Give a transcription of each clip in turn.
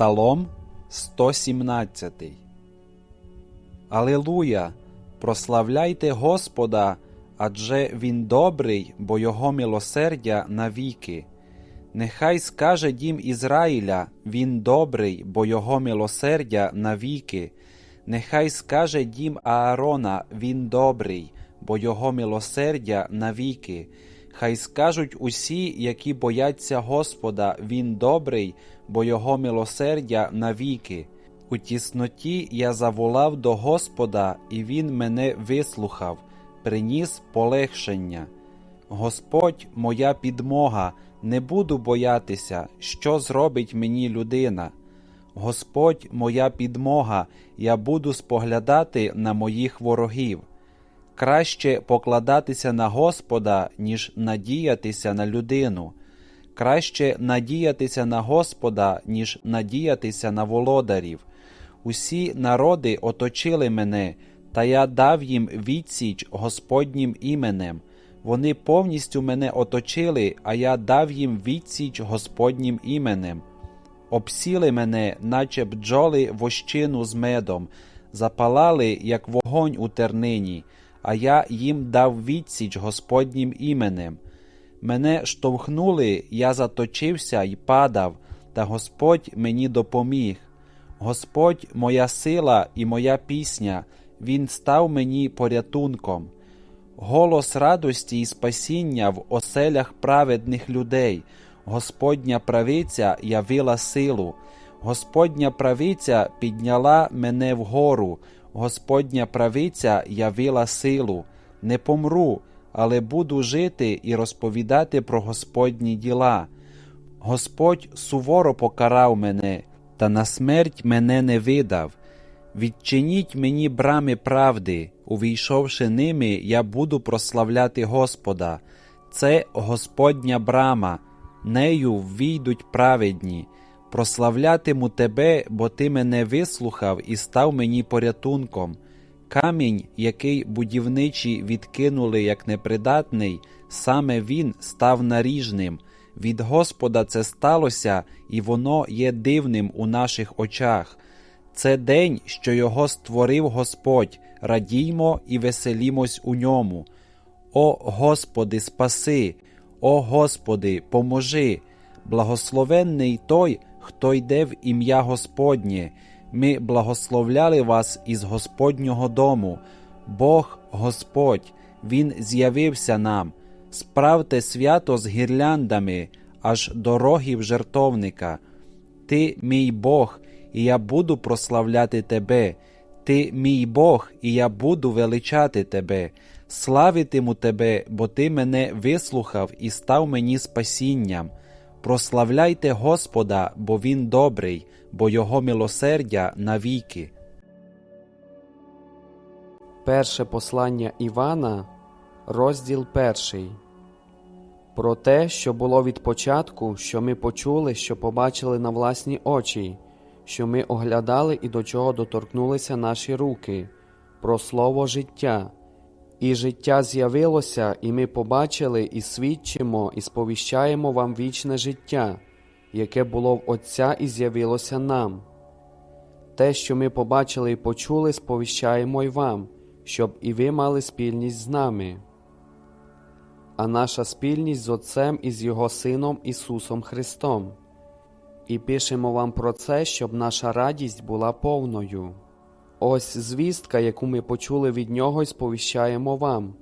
Псалом 117 Алилуя! Прославляйте Господа, адже Він добрий, бо Його милосердя навіки. Нехай скаже дім Ізраїля, Він добрий, бо Його милосердя навіки. Нехай скаже дім Аарона, Він добрий, бо Його милосердя навіки. Хай скажуть усі, які бояться Господа, Він добрий, бо Його милосердя навіки. У тісноті я заволав до Господа, і Він мене вислухав, приніс полегшення. Господь, моя підмога, не буду боятися, що зробить мені людина. Господь, моя підмога, я буду споглядати на моїх ворогів. Краще покладатися на Господа, ніж надіятися на людину. Краще надіятися на Господа, ніж надіятися на володарів. Усі народи оточили мене, та я дав їм відсіч Господнім іменем. Вони повністю мене оточили, а я дав їм відсіч Господнім іменем. Обсіли мене, наче бджоли вощину з медом, запалали, як вогонь у тернині, а я їм дав відсіч Господнім іменем. Мене штовхнули, я заточився й падав, та Господь мені допоміг. Господь моя сила і моя пісня, Він став мені порятунком. Голос радості і спасіння в оселях праведних людей, Господня правиця явила силу, Господня правиця підняла мене вгору, Господня правиця явила силу. Не помру, але буду жити і розповідати про Господні діла. Господь суворо покарав мене, та на смерть мене не видав. Відчиніть мені брами правди, увійшовши ними, я буду прославляти Господа. Це Господня брама, нею ввійдуть праведні. Прославлятиму тебе, бо ти мене вислухав і став мені порятунком. Камінь, який будівничі відкинули як непридатний, саме він став наріжним. Від Господа це сталося, і воно є дивним у наших очах. Це день, що його створив Господь, радіймо і веселімось у ньому. О Господи, спаси, о Господи, поможи, благословенний той, хто йде в ім'я Господнє. Ми благословляли вас із Господнього дому. Бог Господь, Він з'явився нам. Справте свято з гірляндами аж до рогів жертовника. Ти мій Бог, і я буду прославляти тебе. Ти мій Бог, і я буду величати тебе, славитиму тебе, бо ти мене вислухав і став мені спасінням. Прославляйте Господа, бо Він добрий, бо Його милосердя навіки. Перше послання Івана, розділ перший. Про те, що було від початку, що ми почули, що побачили на власні очі, що ми оглядали і до чого доторкнулися наші руки, про слово життя. І життя з'явилося, і ми побачили, і свідчимо, і сповіщаємо вам вічне життя, яке було в Отця і з'явилося нам. Те, що ми побачили і почули, сповіщаємо й вам, щоб і ви мали спільність з нами. А наша спільність з Отцем і з Його Сином Ісусом Христом. І пишемо вам про це, щоб наша радість була повною. Ось звістка, яку ми почули від Нього, й сповіщаємо вам.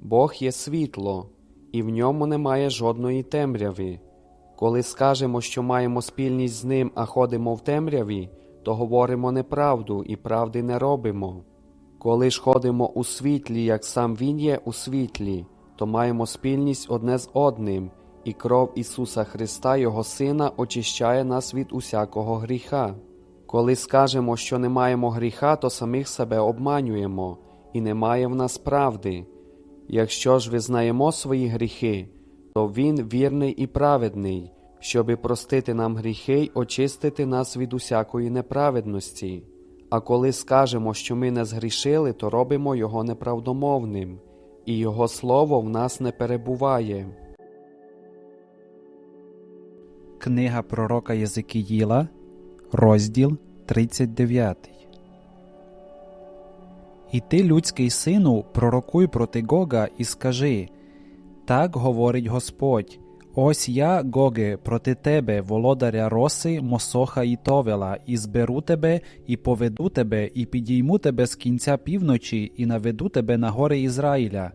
Бог є світло, і в ньому немає жодної темряви. Коли скажемо, що маємо спільність з ним, а ходимо в темряві, то говоримо неправду і правди не робимо. Коли ж ходимо у світлі, як сам Він є у світлі, то маємо спільність одне з одним, і кров Ісуса Христа, Його Сина, очищає нас від усякого гріха. Коли скажемо, що не маємо гріха, то самих себе обманюємо, і немає в нас правди. Якщо ж визнаємо свої гріхи, то Він вірний і праведний, щоби простити нам гріхи й очистити нас від усякої неправедності. А коли скажемо, що ми не згрішили, то робимо Його неправдомовним, і Його Слово в нас не перебуває. Книга пророка Єзикіїла, розділ 39. І ти, людський сину, пророкуй проти Гога і скажи Так говорить Господь. Ось я, Гоге, проти тебе, володаря Роси, Мосоха і Товела, і зберу тебе, і поведу тебе, і підійму тебе з кінця півночі, і наведу тебе на гори Ізраїля.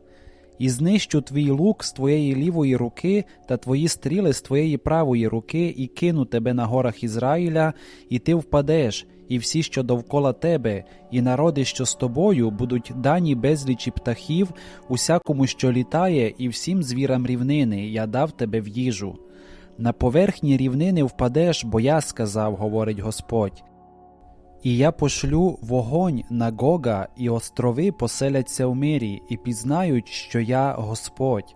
І знищу твій лук з твоєї лівої руки та твої стріли з твоєї правої руки, і кину тебе на горах Ізраїля, і ти впадеш, і всі, що довкола тебе, і народи, що з тобою, будуть дані безлічі птахів, усякому, що літає, і всім звірам рівнини, я дав тебе в їжу. На поверхні рівнини впадеш, бо я сказав, говорить Господь. І я пошлю вогонь на Гога, і острови поселяться в мирі, і пізнають, що я Господь.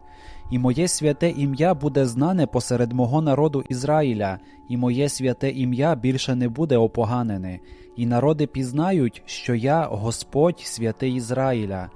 І моє святе ім'я буде знане посеред мого народу Ізраїля, і моє святе ім'я більше не буде опоганене, і народи пізнають, що я Господь, святий Ізраїля.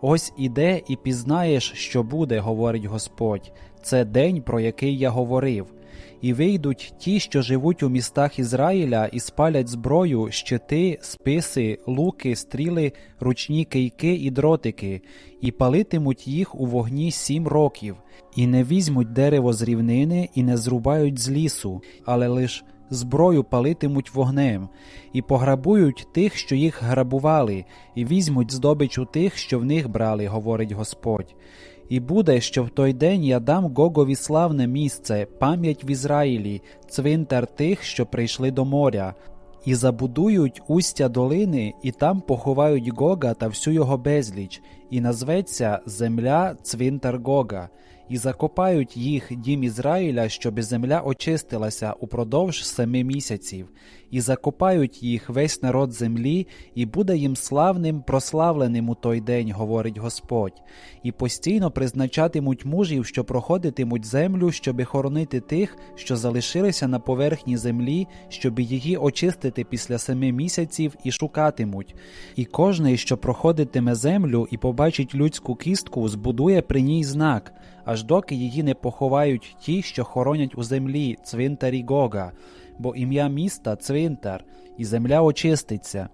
Ось іде і пізнаєш, що буде, говорить Господь. Це день, про який я говорив. І вийдуть ті, що живуть у містах Ізраїля, і спалять зброю, щити, списи, луки, стріли, ручні кийки і дротики, і палитимуть їх у вогні сім років, і не візьмуть дерево з рівнини, і не зрубають з лісу, але лиш зброю палитимуть вогнем, і пограбують тих, що їх грабували, і візьмуть здобич у тих, що в них брали, говорить Господь. І буде, що в той день я дам Гогові славне місце, пам'ять в Ізраїлі, цвинтар тих, що прийшли до моря, і забудують устя долини, і там поховають Гога та всю його безліч, і назветься земля цвинтар Гога, і закопають їх дім Ізраїля, щоби земля очистилася упродовж семи місяців, і закопають їх весь народ землі, і буде їм славним, прославленим у той день, говорить Господь, і постійно призначатимуть мужів, що проходитимуть землю, щоби хоронити тих, що залишилися на поверхні землі, щоби її очистити після семи місяців, і шукатимуть. І кожний, що проходитиме землю і побачить людську кістку, збудує при ній знак, аж доки її не поховають ті, що хоронять у землі, цвинтарі Гога, бо ім'я міста цвинтар, і земля очиститься.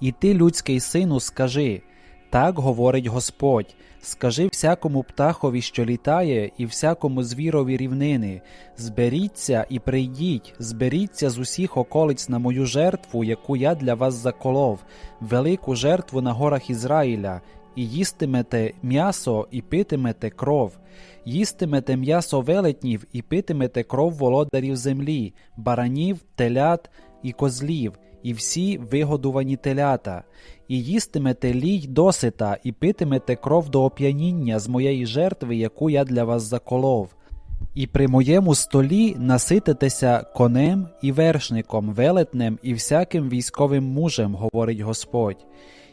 І ти, людський сину, скажи так говорить Господь. Скажи всякому птахові, що літає, і всякому звірові рівнини зберіться і прийдіть, зберіться з усіх околиць на мою жертву, яку я для вас заколов, велику жертву на горах Ізраїля, і їстимете м'ясо і питимете кров, їстимете м'ясо велетнів і питимете кров володарів землі, баранів, телят і козлів, і всі вигодувані телята, і їстимете лій досита, і питимете кров до оп'яніння з моєї жертви, яку я для вас заколов. І при моєму столі насититеся конем і вершником, велетнем і всяким військовим мужем, говорить Господь.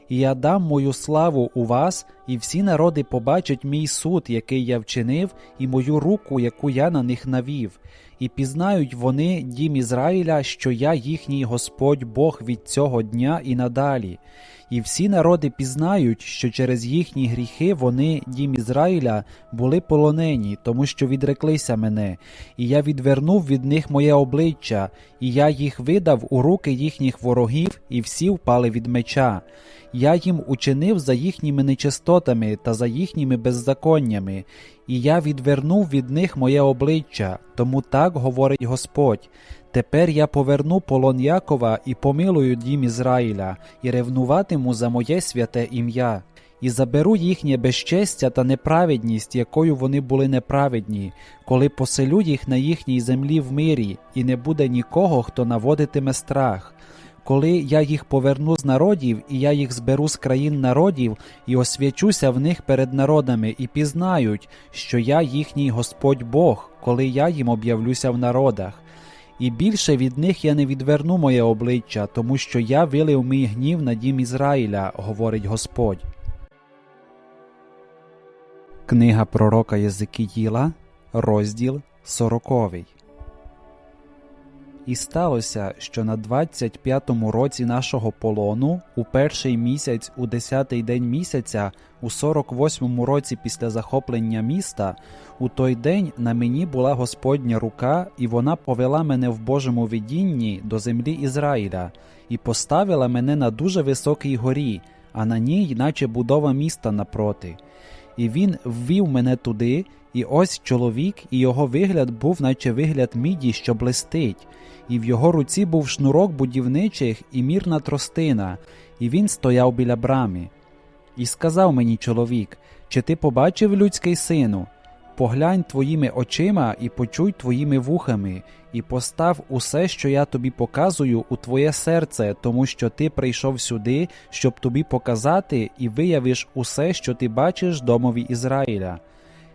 І я дам мою славу у вас, і всі народи побачать мій суд, який я вчинив, і мою руку, яку я на них навів, і пізнають вони, дім Ізраїля, що я їхній Господь Бог від цього дня і надалі. І всі народи пізнають, що через їхні гріхи вони, дім Ізраїля, були полонені, тому що відреклися мене, і я відвернув від них моє обличчя, і я їх видав у руки їхніх ворогів, і всі впали від меча. Я їм учинив за їхніми нечистотами та за їхніми беззаконнями, і я відвернув від них моє обличчя, тому так говорить Господь. Тепер я поверну полон Якова і помилую дім Ізраїля, і ревнуватиму за моє святе ім'я, і заберу їхнє безчестя та неправедність, якою вони були неправедні, коли поселю їх на їхній землі в мирі, і не буде нікого, хто наводитиме страх. Коли я їх поверну з народів, і я їх зберу з країн народів, і освячуся в них перед народами, і пізнають, що я їхній Господь Бог, коли я їм об'явлюся в народах. І більше від них я не відверну моє обличчя, тому що я вилив мій гнів на дім Ізраїля, говорить Господь. Книга пророка Єзикіїла, розділ сороковий. І сталося, що на 25-му році нашого полону, у перший місяць, у 10-й день місяця, у 48-му році після захоплення міста, у той день на мені була Господня рука, і вона повела мене в Божому видінні до землі Ізраїля, і поставила мене на дуже високій горі, а на ній, наче будова міста напроти. І він ввів мене туди, і ось чоловік, і його вигляд був, наче вигляд міді, що блистить, і в його руці був шнурок будівничих і мірна тростина, і він стояв біля брами. І сказав мені чоловік: Чи ти побачив людський сину? Поглянь твоїми очима і почуй твоїми вухами, і постав усе, що я тобі показую, у твоє серце, тому що ти прийшов сюди, щоб тобі показати, і виявиш усе, що ти бачиш домові Ізраїля.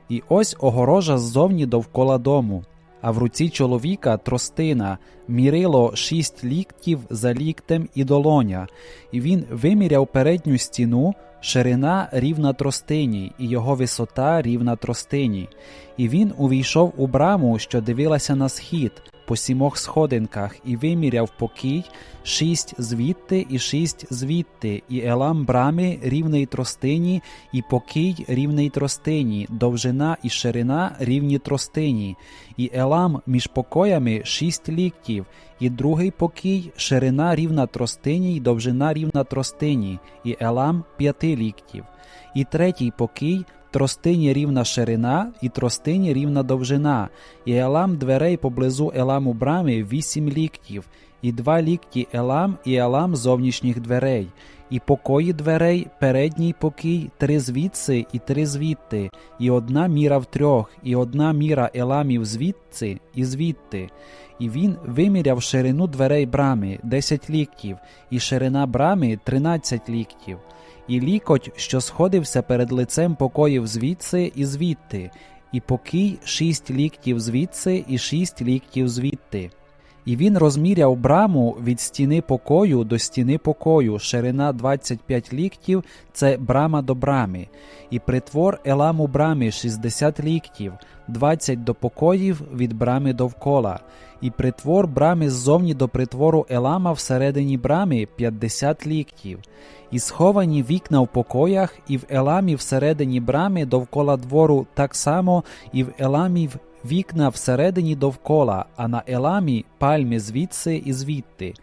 І ось огорожа ззовні довкола дому, а в руці чоловіка тростина, мірило шість ліктів за ліктем і долоня, і він виміряв передню стіну, ширина рівна тростині, і його висота рівна тростині. І він увійшов у браму, що дивилася на схід, по сімох сходинках, і виміряв покій шість звідти і шість звідти, і елам брами рівний тростині, і покій рівний тростині, довжина і ширина рівні тростині, і елам між покоями шість ліктів, і другий покій ширина рівна тростині, і довжина рівна тростині, і елам п'яти ліктів, і третій покій тростині рівна ширина і тростині рівна довжина, і елам дверей поблизу еламу брами вісім ліктів, і два лікті елам і елам зовнішніх дверей, і покої дверей, передній покій, три звідси і три звідти, і одна міра в трьох, і одна міра еламів звідси і звідти. І він виміряв ширину дверей брами десять ліктів, і ширина брами тринадцять ліктів і лікоть, що сходився перед лицем покоїв звідси і звідти, і покій шість ліктів звідси і шість ліктів звідти. І він розміряв браму від стіни покою до стіни покою, ширина 25 ліктів це брама до брами, і притвор еламу брами 60 ліктів, 20 до покоїв від брами довкола, і притвор брами ззовні до притвору елама всередині брами 50 ліктів, і сховані вікна в покоях, і в еламі всередині брами довкола двору так само, і в еламі в вікна всередині довкола, а на еламі пальми звідси і звідти.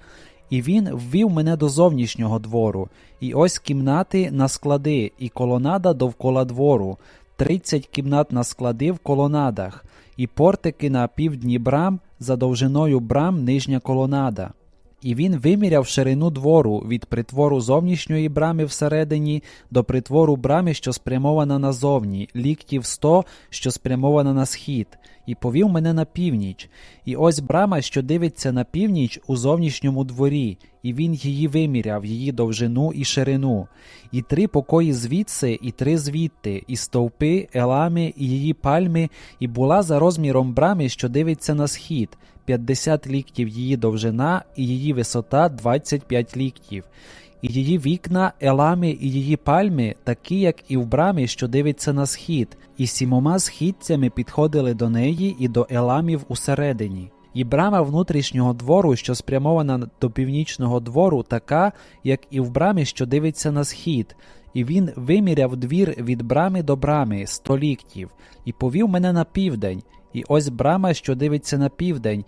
І він ввів мене до зовнішнього двору, і ось кімнати на склади, і колонада довкола двору, тридцять кімнат на склади в колонадах, і портики на півдні брам, за довжиною брам нижня колонада. І він виміряв ширину двору від притвору зовнішньої брами всередині до притвору брами, що спрямована назовні, ліктів сто, що спрямована на схід, і повів мене на північ. І ось брама, що дивиться на північ у зовнішньому дворі, і він її виміряв, її довжину і ширину, і три покої звідси, і три звідти, і стовпи, елами, і її пальми, і була за розміром брами, що дивиться на схід. 50 ліктів її довжина і її висота 25 ліктів, і її вікна, елами і її пальми, такі, як і в брамі, що дивиться на схід, і сімома східцями підходили до неї і до еламів усередині. І брама внутрішнього двору, що спрямована до північного двору, така, як і в брамі, що дивиться на схід, і він виміряв двір від брами до брами сто ліктів, і повів мене на південь, і ось брама, що дивиться на південь,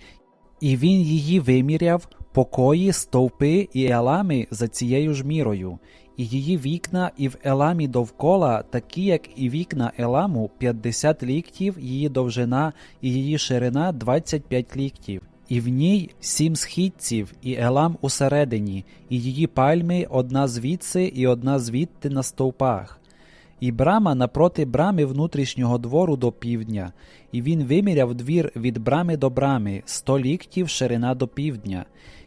і він її виміряв, покої, стовпи і елами за цією ж мірою, і її вікна і в еламі довкола, такі, як і вікна еламу, 50 ліктів, її довжина і її ширина 25 ліктів. І в ній сім східців, і елам усередині, і її пальми одна звідси і одна звідти на стовпах. І брама напроти брами внутрішнього двору до півдня, і він виміряв двір від брами до брами, сто ліктів ширина до півдня.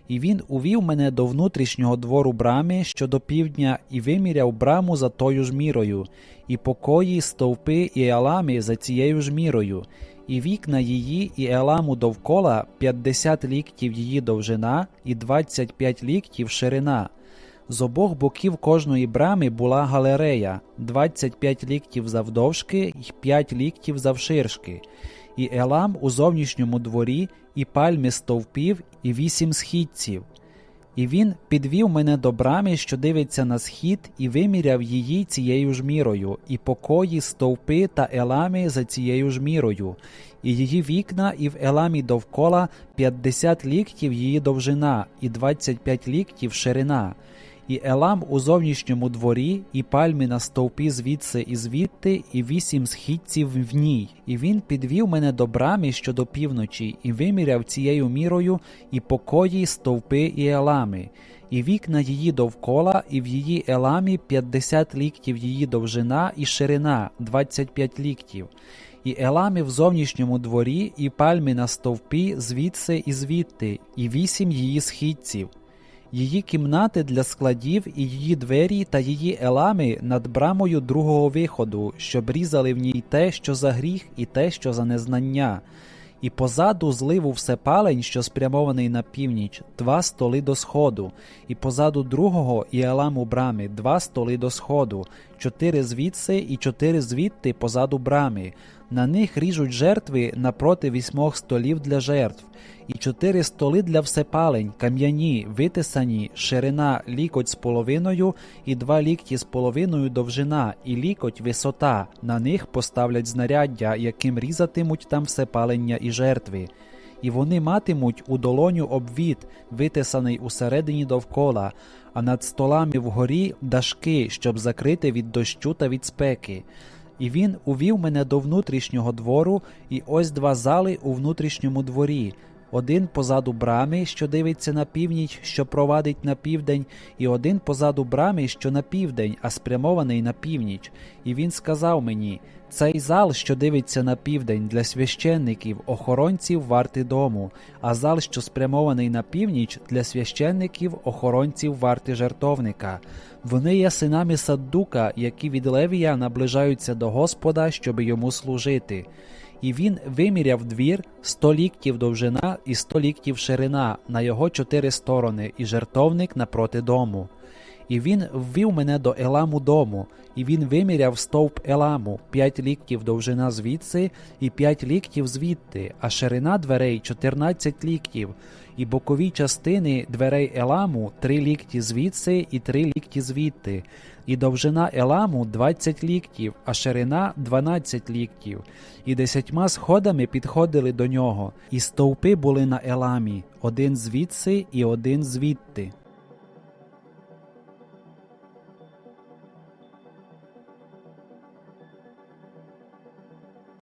І він увів мене до внутрішнього двору брами, що до півдня, і виміряв браму за тою ж мірою, і покої, стовпи і елами за цією ж мірою, і вікна її і еламу довкола 50 ліктів її довжина і 25 ліктів ширина. З обох боків кожної брами була галерея 25 ліктів завдовжки і 5 ліктів завширшки, і елам у зовнішньому дворі, і пальми стовпів, і вісім східців. І він підвів мене до брами, що дивиться на схід, і виміряв її цією ж мірою, і покої, стовпи та елами за цією ж мірою, і її вікна, і в еламі довкола 50 ліктів її довжина, і 25 ліктів ширина. І елам у зовнішньому дворі, і пальми на стовпі звідси і звідти, і вісім східців в ній. І він підвів мене до брами щодо півночі, і виміряв цією мірою і покої, стовпи і елами, і вікна її довкола, і в її еламі 50 ліктів її довжина і ширина 25 ліктів. І елами в зовнішньому дворі, і пальми на стовпі звідси і звідти, і вісім її східців її кімнати для складів і її двері та її елами над брамою другого виходу, щоб різали в ній те, що за гріх, і те, що за незнання. І позаду зливу всепалень, що спрямований на північ, два столи до сходу, і позаду другого і еламу брами два столи до сходу, чотири звідси і чотири звідти позаду брами. На них ріжуть жертви напроти вісьмох столів для жертв, і чотири столи для всепалень, кам'яні, витисані, ширина лікоть з половиною, і два лікті з половиною довжина, і лікоть висота. На них поставлять знаряддя, яким різатимуть там всепалення і жертви. І вони матимуть у долоню обвід, витисаний усередині довкола, а над столами вгорі дашки, щоб закрити від дощу та від спеки. І він увів мене до внутрішнього двору, і ось два зали у внутрішньому дворі. Один позаду брами, що дивиться на північ, що провадить на південь, і один позаду брами, що на південь, а спрямований на північ. І він сказав мені: цей зал, що дивиться на південь, для священників, охоронців варти дому, а зал, що спрямований на північ, для священників, охоронців варти жертовника. Вони є синами Саддука, які від Левія наближаються до Господа, щоб йому служити. І він виміряв двір сто ліктів довжина і сто ліктів ширина на його чотири сторони, і жертовник напроти дому. І він ввів мене до Еламу дому, і він виміряв стовп Еламу п'ять ліктів довжина звідси і п'ять ліктів звідти, а ширина дверей чотирнадцять ліктів, і бокові частини дверей Еламу три лікті звідси і три лікті звідти, і довжина Еламу двадцять ліктів, а ширина дванадцять ліктів, і десятьма сходами підходили до нього, і стовпи були на Еламі, один звідси і один звідти.